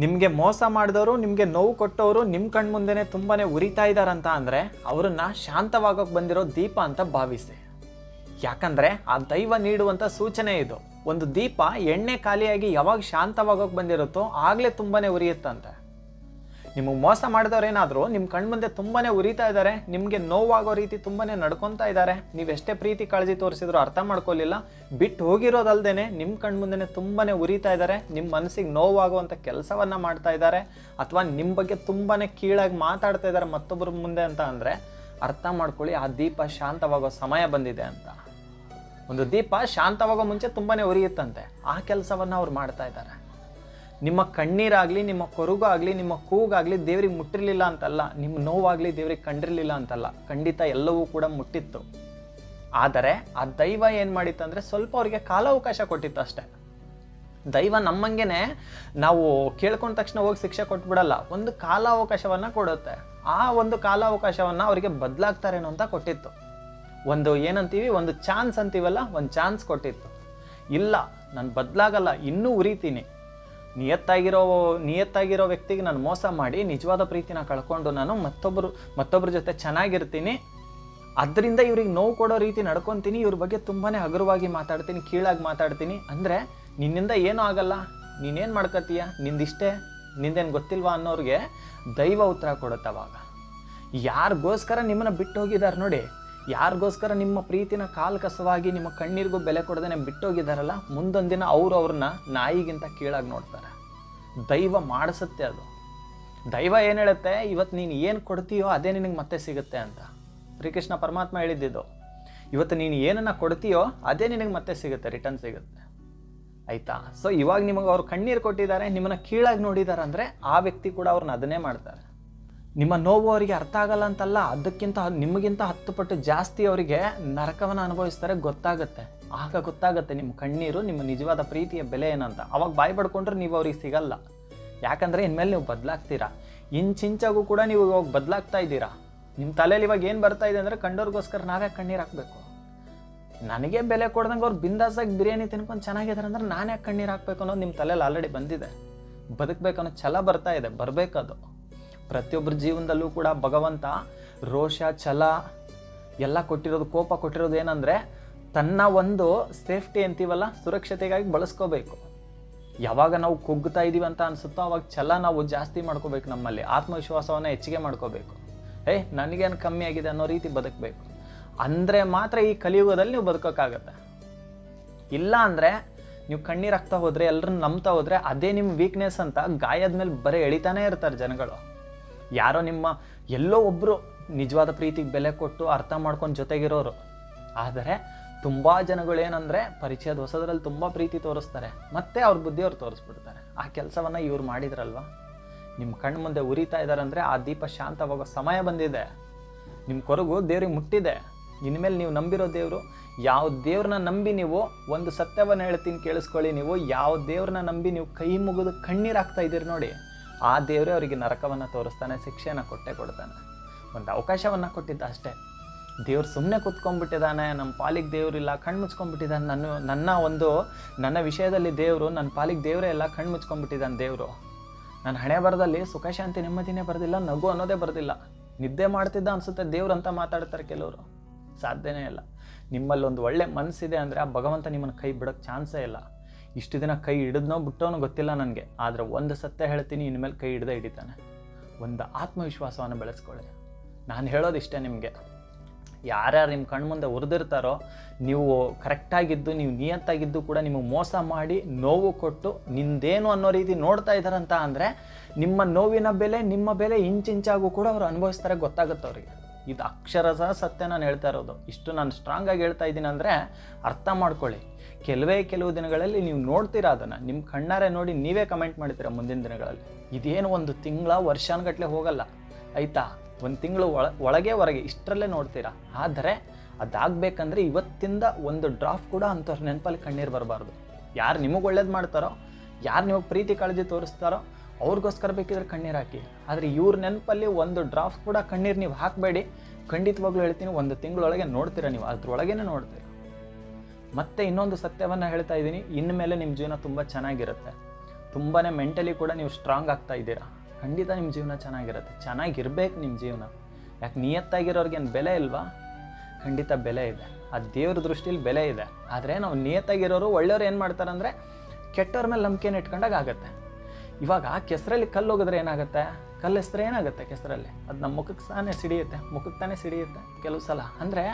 ನಿಮಗೆ ಮೋಸ ಮಾಡಿದವರು, ನಿಮಗೆ ನೋವು ಕೊಟ್ಟವರು ನಿಮ್ಮ ಕಣ್ಮುಂದೆನೆ ತುಂಬಾ ಉರಿತಾ ಇದ್ದಾರಂತ ಅಂದರೆ ಅವರನ್ನು ಶಾಂತವಾಗೋಕೆ ಬಂದಿರೋ ದೀಪ ಅಂತ ಭಾವಿಸಿ. ಯಾಕಂದರೆ ಆ ದೈವ ನೀಡುವಂಥ ಸೂಚನೆ ಇದು. ಒಂದು ದೀಪ ಎಣ್ಣೆ ಖಾಲಿಯಾಗಿ ಯಾವಾಗ ಶಾಂತವಾಗೋಕೆ ಬಂದಿರುತ್ತೋ ಆಗಲೇ ತುಂಬಾ ಉರಿಯುತ್ತಂತೆ. ನಿಮಗೆ ಮೋಸ ಮಾಡಿದವ್ರೇನಾದರೂ ನಿಮ್ಮ ಕಣ್ಮುಂದೆ ತುಂಬಾನೇ ಉರಿತಾ ಇದ್ದಾರೆ, ನಿಮಗೆ ನೋವಾಗೋ ರೀತಿ ತುಂಬಾ ನಡ್ಕೊತಾ ಇದ್ದಾರೆ, ನೀವು ಎಷ್ಟೇ ಪ್ರೀತಿ ಕಾಳಜಿ ತೋರಿಸಿದ್ರು ಅರ್ಥ ಮಾಡ್ಕೊಳ್ಳಿಲ್ಲ ಬಿಟ್ಟು ಹೋಗಿರೋದಲ್ದೇನೆ ನಿಮ್ಮ ಕಣ್ಮುಂದೆ ತುಂಬಾನೇ ಉರಿತಾ ಇದ್ದಾರೆ ನಿಮ್ಮ ಮನಸ್ಸಿಗೆ ನೋವಾಗುವಂಥ ಕೆಲಸವನ್ನು ಮಾಡ್ತಾ ಇದ್ದಾರೆ, ಅಥವಾ ನಿಮ್ಮ ಬಗ್ಗೆ ತುಂಬಾ ಕೀಳಾಗಿ ಮಾತಾಡ್ತಾ ಇದ್ದಾರೆ ಮತ್ತೊಬ್ಬರ ಮುಂದೆ ಅಂತ ಅಂದರೆ ಅರ್ಥ ಮಾಡ್ಕೊಳ್ಳಿ ಆ ದೀಪ ಶಾಂತವಾಗೋ ಸಮಯ ಬಂದಿದೆ ಅಂತ. ಒಂದು ದೀಪ ಶಾಂತವಾಗೋ ಮುಂಚೆ ತುಂಬಾನೇ ಉರಿಯುತ್ತಂತೆ, ಆ ಕೆಲಸವನ್ನು ಅವ್ರು ಮಾಡ್ತಾ ಇದ್ದಾರೆ. ನಿಮ್ಮ ಕಣ್ಣೀರಾಗಲಿ, ನಿಮ್ಮ ಕೊರಗಾಗಲಿ, ನಿಮ್ಮ ಕೂಗಾಗಲಿ ದೇವ್ರಿಗೆ ಮುಟ್ಟಿರಲಿಲ್ಲ ಅಂತಲ್ಲ, ನಿಮ್ಮ ನೋವಾಗಲಿ ದೇವ್ರಿಗೆ ಕಂಡಿರಲಿಲ್ಲ ಅಂತಲ್ಲ, ಖಂಡಿತ ಎಲ್ಲವೂ ಕೂಡ ಮುಟ್ಟಿತ್ತು. ಆದರೆ ಆ ದೈವ ಏನು ಮಾಡಿತ್ತು ಅಂದರೆ ಸ್ವಲ್ಪ ಅವರಿಗೆ ಕಾಲಾವಕಾಶ ಕೊಟ್ಟಿತ್ತು ಅಷ್ಟೇ. ದೈವ ನಮ್ಮಂಗೆನೆ ನಾವು ಕೇಳ್ಕೊಂಡ ತಕ್ಷಣ ಹೋಗಿ ಶಿಕ್ಷೆ ಕೊಟ್ಬಿಡಲ್ಲ, ಒಂದು ಕಾಲಾವಕಾಶವನ್ನು ಕೊಡುತ್ತೆ. ಆ ಒಂದು ಕಾಲಾವಕಾಶವನ್ನು ಅವರಿಗೆ ಬದಲಾಗ್ತಾರೇನೋ ಅಂತ ಕೊಟ್ಟಿತ್ತು. ಒಂದು ಏನಂತೀವಿ, ಒಂದು ಚಾನ್ಸ್ ಅಂತೀವಲ್ಲ, ಒಂದು ಚಾನ್ಸ್ ಕೊಟ್ಟಿತ್ತು. ಇಲ್ಲ, ನಾನು ಬದಲಾಗಲ್ಲ, ಇನ್ನೂ ಉರಿತೀನಿ. ನಿಯತ್ತಾಗಿರೋ ನಿಯತ್ತಾಗಿರೋ ವ್ಯಕ್ತಿಗೆ ನಾನು ಮೋಸ ಮಾಡಿ ನಿಜವಾದ ಪ್ರೀತಿನ ಕಳ್ಕೊಂಡು ನಾನು ಮತ್ತೊಬ್ಬರು, ಮತ್ತೊಬ್ಬರ ಜೊತೆ ಚೆನ್ನಾಗಿರ್ತೀನಿ. ಅದರಿಂದ ಇವ್ರಿಗೆ ನೋವು ಕೊಡೋ ರೀತಿ ನಡ್ಕೊತೀನಿ, ಇವ್ರ ಬಗ್ಗೆ ತುಂಬಾ ಹಗುರವಾಗಿ ಮಾತಾಡ್ತೀನಿ, ಕೀಳಾಗಿ ಮಾತಾಡ್ತೀನಿ. ಅಂದರೆ ನಿನ್ನಿಂದ ಏನೂ ಆಗಲ್ಲ. ನೀನೇನು ಮಾಡ್ಕೋತೀಯ ನಿಂದಿಷ್ಟೇ? ನಿಂದೇನು ಗೊತ್ತಿಲ್ವಾ ಅನ್ನೋರಿಗೆ ದೈವ ಉತ್ತರ ಕೊಡುತ್ತೆ ಅವಾಗ. ಯಾರಿಗೋಸ್ಕರ ನಿಮ್ಮನ್ನು ಬಿಟ್ಟು ಹೋಗಿದ್ದಾರೆ ನೋಡಿ ಯಾರಿಗೋಸ್ಕರ ನಿಮ್ಮ ಪ್ರೀತಿನ ಕಾಲ್ ಕಸವಾಗಿ ನಿಮ್ಮ ಕಣ್ಣೀರಿಗೂ ಬೆಲೆ ಕೊಡದೇ ಬಿಟ್ಟೋಗಿದ್ದಾರಲ್ಲ ಮುಂದೊಂದಿನ ಅವರು ಅವ್ರನ್ನ ನಾಯಿಗಿಂತ ಕೀಳಾಗಿ ನೋಡ್ತಾರೆ. ದೈವ ಮಾಡಿಸುತ್ತೆ ಅದು. ದೈವ ಏನು ಹೇಳುತ್ತೆ ಇವತ್ತು ನೀನು ಏನು ಕೊಡ್ತೀಯೋ ಅದೇ ನಿನಗೆ ಮತ್ತೆ ಸಿಗುತ್ತೆ ಅಂತ. ಶ್ರೀಕೃಷ್ಣ ಪರಮಾತ್ಮ ಹೇಳಿದ್ದಿದ್ದು ಇವತ್ತು ನೀನು ಏನನ್ನ ಕೊಡ್ತೀಯೋ ಅದೇ ನಿನಗೆ ಮತ್ತೆ ಸಿಗುತ್ತೆ, ರಿಟರ್ನ್ ಸಿಗುತ್ತೆ. ಆಯ್ತಾ? ಸೊ ಇವಾಗ ನಿಮಗೆ ಅವ್ರು ಕಣ್ಣೀರು ಕೊಟ್ಟಿದ್ದಾರೆ, ನಿಮ್ಮನ್ನ ಕೀಳಾಗಿ ನೋಡಿದ್ದಾರೆ ಅಂದರೆ ಆ ವ್ಯಕ್ತಿ ಕೂಡ ಅವ್ರನ್ನ ಅದನ್ನೇ ಮಾಡ್ತಾರೆ. ನಿಮ್ಮ ನೋವು ಅವರಿಗೆ ಅರ್ಥ ಆಗಲ್ಲ ಅಂತಲ್ಲ, ಅದಕ್ಕಿಂತ ನಿಮಗಿಂತ ಹತ್ತು ಪಟ್ಟು ಜಾಸ್ತಿ ಅವರಿಗೆ ನರಕವನ್ನು ಅನುಭವಿಸ್ತಾರೆ, ಗೊತ್ತಾಗುತ್ತೆ. ಆಗ ಗೊತ್ತಾಗುತ್ತೆ ನಿಮ್ಮ ಕಣ್ಣೀರು, ನಿಮ್ಮ ನಿಜವಾದ ಪ್ರೀತಿಯ ಬೆಲೆ ಏನಂತ. ಅವಾಗ ಬಾಯಿ ಪಡ್ಕೊಂಡ್ರೆ ನೀವು ಅವ್ರಿಗೆ ಸಿಗಲ್ಲ. ಯಾಕಂದರೆ ಇನ್ಮೇಲೆ ನೀವು ಬದಲಾಗ್ತೀರಾ. ಇಂಚಿಂಚಾಗೂ ಕೂಡ ನೀವು ಇವಾಗ ಬದಲಾಗ್ತಾ ಇದ್ದೀರಾ. ನಿಮ್ಮ ತಲೆಯಲ್ಲಿ ಇವಾಗ ಏನು ಬರ್ತಾ ಇದೆ ಅಂದರೆ ಕಂಡೋರ್ಗೋಸ್ಕರ ನಾವೇ ಕಣ್ಣೀರು ಹಾಕಬೇಕು. ನನಗೆ ಬೆಲೆ ಕೊಡ್ದಂಗೆ ಅವ್ರು ಬಿಂದಾಸಾಗಿ ಬಿರಿಯಾನಿ ತಿನ್ಕೊಂಡು ಚೆನ್ನಾಗಿದ್ದಾರೆ ಅಂದ್ರೆ ನಾನು ಯಾಕೆ ಕಣ್ಣೀರು ಹಾಕಬೇಕು ಅನ್ನೋದು ನಿಮ್ಮ ತಲೆಯಲ್ಲಿ ಆಲ್ರೆಡಿ ಬಂದಿದೆ. ಬದುಕಬೇಕು ಅನ್ನೋ ಛಲ ಬರ್ತಾ ಇದೆ, ಬರಬೇಕದು. ಪ್ರತಿಯೊಬ್ಬರ ಜೀವನದಲ್ಲೂ ಕೂಡ ಭಗವಂತ, ರೋಷ, ಛಲ ಎಲ್ಲ ಕೊಟ್ಟಿರೋದು, ಕೋಪ ಕೊಟ್ಟಿರೋದು ಏನಂದರೆ ತನ್ನ ಒಂದು ಸೇಫ್ಟಿ ಅಂತೀವಲ್ಲ, ಸುರಕ್ಷತೆಗಾಗಿ ಬಳಸ್ಕೋಬೇಕು. ಯಾವಾಗ ನಾವು ಕುಗ್ಗುತ್ತಾ ಇದ್ದೀವಿ ಅಂತ ಅನಿಸುತ್ತೋ ಅವಾಗ ಛಲ ನಾವು ಜಾಸ್ತಿ ಮಾಡ್ಕೋಬೇಕು ನಮ್ಮಲ್ಲಿ. ಆತ್ಮವಿಶ್ವಾಸವನ್ನು ಹೆಚ್ಚಿಗೆ ಮಾಡ್ಕೋಬೇಕು. ಏಯ್, ನನಗೇನು ಕಮ್ಮಿ ಆಗಿದೆ ಅನ್ನೋ ರೀತಿ ಬದುಕಬೇಕು. ಅಂದರೆ ಮಾತ್ರ ಈ ಕಲಿಯುಗದಲ್ಲಿ ನೀವು ಬದುಕೋಕ್ಕಾಗತ್ತೆ. ಇಲ್ಲ ಅಂದರೆ ನೀವು ಕಣ್ಣೀರು ಹಾಕ್ತಾ ಹೋದರೆ ಎಲ್ಲರನ್ನ ನಂಬ್ತಾ ಹೋದರೆ, ಅದೇ ನಿಮ್ಮ ವೀಕ್ನೆಸ್ ಅಂತ ಗಾಯದ ಮೇಲೆ ಬರೀ ಎಳಿತಾನೆ ಇರ್ತಾರೆ ಜನಗಳು. ಯಾರೋ ನಿಮ್ಮ ಎಲ್ಲೋ ಒಬ್ಬರು ನಿಜವಾದ ಪ್ರೀತಿಗೆ ಬೆಲೆ ಕೊಟ್ಟು ಅರ್ಥ ಮಾಡ್ಕೊಂಡು ಜೊತೆಗಿರೋರು. ಆದರೆ ತುಂಬ ಜನಗಳು ಏನಂದರೆ ಪರಿಚಯದ ಹೊಸದ್ರಲ್ಲಿ ತುಂಬ ಪ್ರೀತಿ ತೋರಿಸ್ತಾರೆ. ಮತ್ತೆ ಅವ್ರ ಬುದ್ಧಿಯವ್ರು ತೋರಿಸ್ಬಿಡ್ತಾರೆ. ಆ ಕೆಲಸವನ್ನು ಇವ್ರು ಮಾಡಿದ್ರಲ್ವ? ನಿಮ್ಮ ಕಣ್ಣು ಮುಂದೆ ಉರಿತಾ ಇದ್ದಾರೆ ಅಂದರೆ ಆ ದೀಪ ಶಾಂತವಾಗೋ ಸಮಯ ಬಂದಿದೆ. ನಿಮ್ಮ ಕೊರಗು ದೇವ್ರಿಗೆ ಮುಟ್ಟಿದೆ. ಇನ್ಮೇಲೆ ನೀವು ನಂಬಿರೋ ದೇವರು, ಯಾವ ದೇವ್ರನ್ನ ನಂಬಿ ನೀವು ಒಂದು ಸತ್ಯವನ್ನು ಹೇಳ್ತೀನಿ ಕೇಳಿಸ್ಕೊಳ್ಳಿ ನೀವು, ಯಾವ ದೇವ್ರನ್ನ ನಂಬಿ ನೀವು ಕೈ ಮುಗಿದು ಕಣ್ಣೀರು ಹಾಕ್ತಾ ಇದ್ದೀರಿ ನೋಡಿ. ಆ ದೇವರೇ ಅವರಿಗೆ ನರಕವನ್ನು ತೋರಿಸ್ತಾನೆ, ಶಿಕ್ಷೆಯನ್ನು ಕೊಟ್ಟೆ ಕೊಡ್ತಾನೆ. ಒಂದು ಅವಕಾಶವನ್ನು ಕೊಟ್ಟಿದ್ದ ಅಷ್ಟೇ. ದೇವ್ರು ಸುಮ್ಮನೆ ಕುತ್ಕೊಂಡ್ಬಿಟ್ಟಿದ್ದಾನೆ ನಮ್ಮ ಪಾಲಿಗೆ ದೇವರಿಲ್ಲ ಕಣ್ಣು ಮುಚ್ಕೊಂಡ್ಬಿಟ್ಟಿದ್ದಾನೆ ನನ್ನ ನನ್ನ ಒಂದು, ನನ್ನ ವಿಷಯದಲ್ಲಿ ದೇವರು ನನ್ನ ಪಾಲಿಗೆ ದೇವರೇ ಇಲ್ಲ ಕಣ್ಣು ಮುಚ್ಕೊಂಡ್ಬಿಟ್ಟಿದ್ದಾನೆ ದೇವರು. ನನ್ನ ಹಣೆ ಬರದಲ್ಲಿ, ಸುಖ, ಶಾಂತಿ, ನೆಮ್ಮದಿನೇ ಬರೋದಿಲ್ಲ, ನಗು ಅನ್ನೋದೇ ಬರೋದಿಲ್ಲ. ನಿದ್ದೆ ಮಾಡ್ತಿದ್ದ ಅನ್ಸುತ್ತೆ ದೇವ್ರು ಅಂತ ಮಾತಾಡ್ತಾರೆ ಕೆಲವರು. ಸಾಧ್ಯನೇ ಇಲ್ಲ. ನಿಮ್ಮಲ್ಲಿ ಒಂದು ಒಳ್ಳೆ ಮನಸ್ಸಿದೆ ಅಂದರೆ ಆ ಭಗವಂತ ನಿಮ್ಮನ್ನು ಕೈ ಬಿಡೋಕ್ಕೆ ಚಾನ್ಸೇ ಇಲ್ಲ. ಇಷ್ಟು ದಿನ ಕೈ ಹಿಡಿದ್ನೋ ಬಿಟ್ಟೋನೋ ಗೊತ್ತಿಲ್ಲ ನನಗೆ. ಆದರೆ ಒಂದು ಸತ್ಯ ಹೇಳ್ತೀನಿ, ಇನ್ಮೇಲೆ ಕೈ ಹಿಡ್ದೇ ಹಿಡಿತಾನೆ. ಒಂದು ಆತ್ಮವಿಶ್ವಾಸವನ್ನು ಬೆಳೆಸ್ಕೊಳ್ಳಿ. ನಾನು ಹೇಳೋದು ಇಷ್ಟೇ ನಿಮಗೆ. ಯಾರ್ಯಾರು ನಿಮ್ಮ ಕಣ್ಮುಂದೆ ಉರಿದಿರ್ತಾರೋ, ನೀವು ಕರೆಕ್ಟಾಗಿದ್ದು, ನೀವು ನಿಯತ್ತಾಗಿದ್ದು ಕೂಡ ನಿಮಗೆ ಮೋಸ ಮಾಡಿ ನೋವು ಕೊಟ್ಟು ನಿಂದೇನು ಅನ್ನೋ ರೀತಿ ನೋಡ್ತಾ ಇದ್ದಾರಂತ ಅಂದರೆ, ನಿಮ್ಮ ನೋವಿನ ಬೆಲೆ, ನಿಮ್ಮ ಬೆಲೆ ಇಂಚಿಂಚಾಗೂ ಕೂಡ ಅವರು ಅನುಭವಿಸ್ತಾರೆ, ಗೊತ್ತಾಗುತ್ತೆ ಅವರಿಗೆ. ಇದು ಅಕ್ಷರಶಃ ಸತ್ಯ ನಾನು ಹೇಳ್ತಾ ಇರೋದು. ಇಷ್ಟು ನಾನು ಸ್ಟ್ರಾಂಗ್ ಆಗಿ ಹೇಳ್ತಾ ಇದ್ದೀನಿ ಅಂದರೆ ಅರ್ಥ ಮಾಡ್ಕೊಳ್ಳಿ. ಕೆಲವೇ ಕೆಲವು ದಿನಗಳಲ್ಲಿ ನೀವು ನೋಡ್ತೀರಾ ಅದನ್ನು. ನಿಮ್ಮ ಕಣ್ಣಾರೆ ನೋಡಿ ನೀವೇ ಕಮೆಂಟ್ ಮಾಡ್ತೀರಾ ಮುಂದಿನ ದಿನಗಳಲ್ಲಿ. ಇದೇನು ಒಂದು ತಿಂಗಳ ವರ್ಷಾನುಗಟ್ಲೆ ಹೋಗಲ್ಲ. ಆಯಿತಾ? ಒಂದು ತಿಂಗಳು ಒಳ, ಒಳಗೆ ಹೊರಗೆ ಇಷ್ಟರಲ್ಲೇ ನೋಡ್ತೀರಾ. ಆದರೆ ಅದಾಗಬೇಕಂದ್ರೆ ಇವತ್ತಿಂದ ಒಂದು ಡ್ರಾಫ್ಟ್ ಕೂಡ ಅಂಥವ್ರ ನೆನಪಲ್ಲಿ ಕಣ್ಣೀರು ಬರಬಾರ್ದು. ಯಾರು ನಿಮಗೆ ಒಳ್ಳೇದು ಮಾಡ್ತಾರೋ, ಯಾರು ನಿಮಗೆ ಪ್ರೀತಿ ಕಾಳಜಿ ತೋರಿಸ್ತಾರೋ ಅವ್ರಿಗೋಸ್ಕರ ಬೇಕಿದ್ರೆ ಕಣ್ಣೀರು ಹಾಕಿ. ಆದರೆ ಇವ್ರ ನೆನಪಲ್ಲಿ ಒಂದು ಡ್ರಾಫ್ಟ್ ಕೂಡ ಕಣ್ಣೀರು ನೀವು ಹಾಕಬೇಡಿ. ಖಂಡಿತವಾಗ್ಲೂ ಹೇಳ್ತೀನಿ, ಒಂದು ತಿಂಗಳೊಳಗೆ ನೋಡ್ತೀರಾ ನೀವು. ಅದ್ರೊಳಗೇನೆ ನೋಡ್ತೀರಾ. ಮತ್ತೆ ಇನ್ನೊಂದು ಸತ್ಯವನ್ನು ಹೇಳ್ತಾ ಇದ್ದೀನಿ. ಇನ್ಮೇಲೆ ನಿಮ್ಮ ಜೀವನ ತುಂಬ ಚೆನ್ನಾಗಿರುತ್ತೆ. ತುಂಬಾ ಮೆಂಟಲಿ ಕೂಡ ನೀವು ಸ್ಟ್ರಾಂಗ್ ಆಗ್ತಾ ಇದ್ದೀರಾ. ಖಂಡಿತ ನಿಮ್ಮ ಜೀವನ ಚೆನ್ನಾಗಿರುತ್ತೆ. ಚೆನ್ನಾಗಿರ್ಬೇಕು ನಿಮ್ಮ ಜೀವನ. ಯಾಕೆ ನಿಯತ್ತಾಗಿರೋರ್ಗೇನು ಬೆಲೆ ಇಲ್ವಾ? ಖಂಡಿತ ಬೆಲೆ ಇದೆ. ಆ ದೇವ್ರ ದೃಷ್ಟಿಲಿ ಬೆಲೆ ಇದೆ. ಆದರೆ ನಾವು ನಿಯತ್ತಾಗಿರೋರು ಒಳ್ಳೆಯವ್ರು ಏನು ಮಾಡ್ತಾರಂದರೆ ಕೆಟ್ಟವ್ರ ಮೇಲೆ ನಂಬಿಕೆನ ಇಟ್ಕೊಂಡಾಗ ಆಗುತ್ತೆ. ಇವಾಗ ಕೆಸರಲ್ಲಿ ಕಲ್ಲು ಹೋಗಿದ್ರೆ ಏನಾಗುತ್ತೆ? ಕಲ್ಲು ಹೆಸ್ರೆ ಏನಾಗುತ್ತೆ ಕೆಸರಲ್ಲಿ? ಅದು ನಮ್ಮ ಮುಖಕ್ಕೆ ತಾನೇ ಸಿಡಿಯುತ್ತೆ, ಮುಖಕ್ಕೆ ತಾನೇ ಸಿಡಿಯುತ್ತೆ ಕೆಲವು ಸಲ. ಅಂದರೆ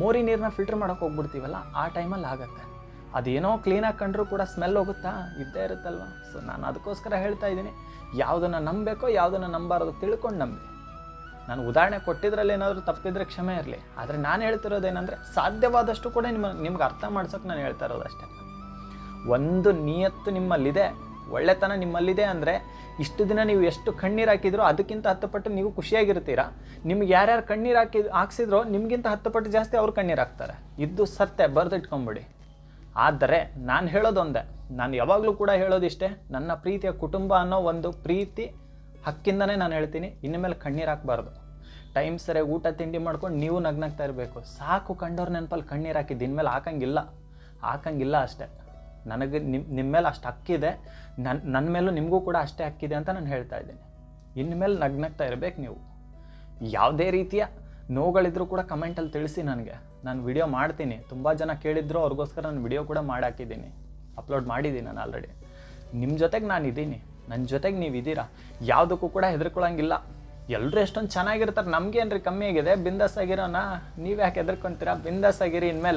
ಮೋರಿ ನೀರನ್ನ ಫಿಲ್ಟರ್ ಮಾಡೋಕೆ ಹೋಗ್ಬಿಡ್ತೀವಲ್ಲ, ಆ ಟೈಮಲ್ಲಿ ಆಗುತ್ತೆ. ಅದೇನೋ ಕ್ಲೀನಾಗಿ ಕಂಡ್ರೂ ಕೂಡ ಸ್ಮೆಲ್ ಹೋಗುತ್ತಾ? ಇದ್ದೇ ಇರುತ್ತಲ್ವ? ಸೊ ನಾನು ಅದಕ್ಕೋಸ್ಕರ ಹೇಳ್ತಾ ಇದ್ದೀನಿ, ಯಾವುದನ್ನು ನಂಬಬೇಕೋ ಯಾವುದನ್ನು ನಂಬಾರದು ತಿಳ್ಕೊಂಡು ನಂಬಿ. ನಾನು ಉದಾಹರಣೆ ಕೊಟ್ಟಿದ್ರಲ್ಲಿ ಏನಾದರೂ ತಪ್ಪಿದ್ರೆ ಕ್ಷಮೆ ಇರಲಿ. ಆದರೆ ನಾನು ಹೇಳ್ತಿರೋದೇನೆಂದರೆ, ಸಾಧ್ಯವಾದಷ್ಟು ಕೂಡ ನಿಮ್ಮ, ನಿಮ್ಗೆ ಅರ್ಥ ಮಾಡ್ಸೋಕೆ ನಾನು ಹೇಳ್ತಾ ಇರೋದು ಅಷ್ಟೇ. ಒಂದು ನಿಯತ್ತು ನಿಮ್ಮಲ್ಲಿದೆ ಒಳ್ಳೆತನ ನಿಮ್ಮಲ್ಲಿದೆ ಅಂದರೆ ಇಷ್ಟು ದಿನ ನೀವು ಎಷ್ಟು ಕಣ್ಣೀರು ಹಾಕಿದ್ರೋ ಅದಕ್ಕಿಂತ ಹತ್ತು ಪಟ್ಟು ನೀವು ಖುಷಿಯಾಗಿರ್ತೀರ? ನಿಮ್ಗೆ ಯಾರ್ಯಾರು ಕಣ್ಣೀರು ಹಾಕಿ ಹಾಕ್ಸಿದ್ರೋ ನಿಮಗಿಂತ ಹತ್ತು ಪಟ್ಟು ಜಾಸ್ತಿ ಅವ್ರು ಕಣ್ಣೀರು ಹಾಕ್ತಾರೆ. ಇದು ಸತ್ಯ, ಬರೆದಿಟ್ಕೊಂಬಿಡಿ. ಆದರೆ ನಾನು ಹೇಳೋದೊಂದೇ, ನಾನು ಯಾವಾಗಲೂ ಕೂಡ ಹೇಳೋದಿಷ್ಟೇ, ನನ್ನ ಪ್ರೀತಿಯ ಕುಟುಂಬ ಅನ್ನೋ ಒಂದು ಪ್ರೀತಿ ಹಕ್ಕಿಂದನೇ ನಾನು ಹೇಳ್ತೀನಿ, ಇನ್ನು ಮೇಲೆ ಕಣ್ಣೀರು ಹಾಕಬಾರ್ದು. ಟೈಮ್ ಸರಿಯಾಗಿ ಊಟ, ತಿಂಡಿ ಮಾಡ್ಕೊಂಡು ನೀವು ನಗ್ನಾಗ್ತಾ ಇರಬೇಕು. ಸಾಕು ಕಂಡವ್ರ ನೆನಪಲ್ಲಿ ಕಣ್ಣೀರು ಹಾಕಿದ್ದು, ಇನ್ಮೇಲೆ ಹಾಕಂಗಿಲ್ಲ. ಹಾಕಂಗಿಲ್ಲ ಅಷ್ಟೇ. ನನಗೆ ನಿಮ್ಮ ನಿಮ್ಮ ಮೇಲೆ ಅಷ್ಟು ಹಕ್ಕಿದೆ ನನ್ನ ನನ್ನ ಮೇಲೂ ನಿಮಗೂ ಕೂಡ ಅಷ್ಟೇ ಹಕ್ಕಿದೆ ಅಂತ ನಾನು ಹೇಳ್ತಾ ಇದ್ದೀನಿ. ಇನ್ಮೇಲೆ ನಗ್ನಗ್ತಾ ಇರಬೇಕು ನೀವು. ಯಾವುದೇ ರೀತಿಯ ನೋವುಗಳಿದ್ರೂ ಕೂಡ ಕಮೆಂಟಲ್ಲಿ ತಿಳಿಸಿ ನನಗೆ. ನಾನು ವಿಡಿಯೋ ಮಾಡ್ತೀನಿ. ತುಂಬ ಜನ ಕೇಳಿದ್ರು, ಅವ್ರಿಗೋಸ್ಕರ ನಾನು ವಿಡಿಯೋ ಕೂಡ ಮಾಡಾಕಿದ್ದೀನಿ. ಅಪ್ಲೋಡ್ ಮಾಡಿದ್ದೀನಿ ನಾನು ಆಲ್ರೆಡಿ ನಿಮ್ಮ ಜೊತೆಗೆ ನಾನು ಇದ್ದೀನಿ ನನ್ನ ಜೊತೆಗೆ ನೀವು ಇದ್ದೀರಾ ಯಾವುದಕ್ಕೂ ಕೂಡ ಹೆದರ್ಕೊಳ್ಳೋಂಗಿಲ್ಲ ಎಲ್ಲರೂ ಎಷ್ಟೊಂದು ಚೆನ್ನಾಗಿರ್ತಾರೆ. ನಮ್ಗೇನ್ರಿ ಕಮ್ಮಿ ಆಗಿದೆ? ಬಿಂದಾಸ್ ಆಗಿರೋಣ ನೀವು ಯಾಕೆ ಹೆದರ್ಕೊಂತೀರಾ? ಬಿಂದಾಸ್ ಆಗಿರಿ ಇನ್ಮೇಲೆ.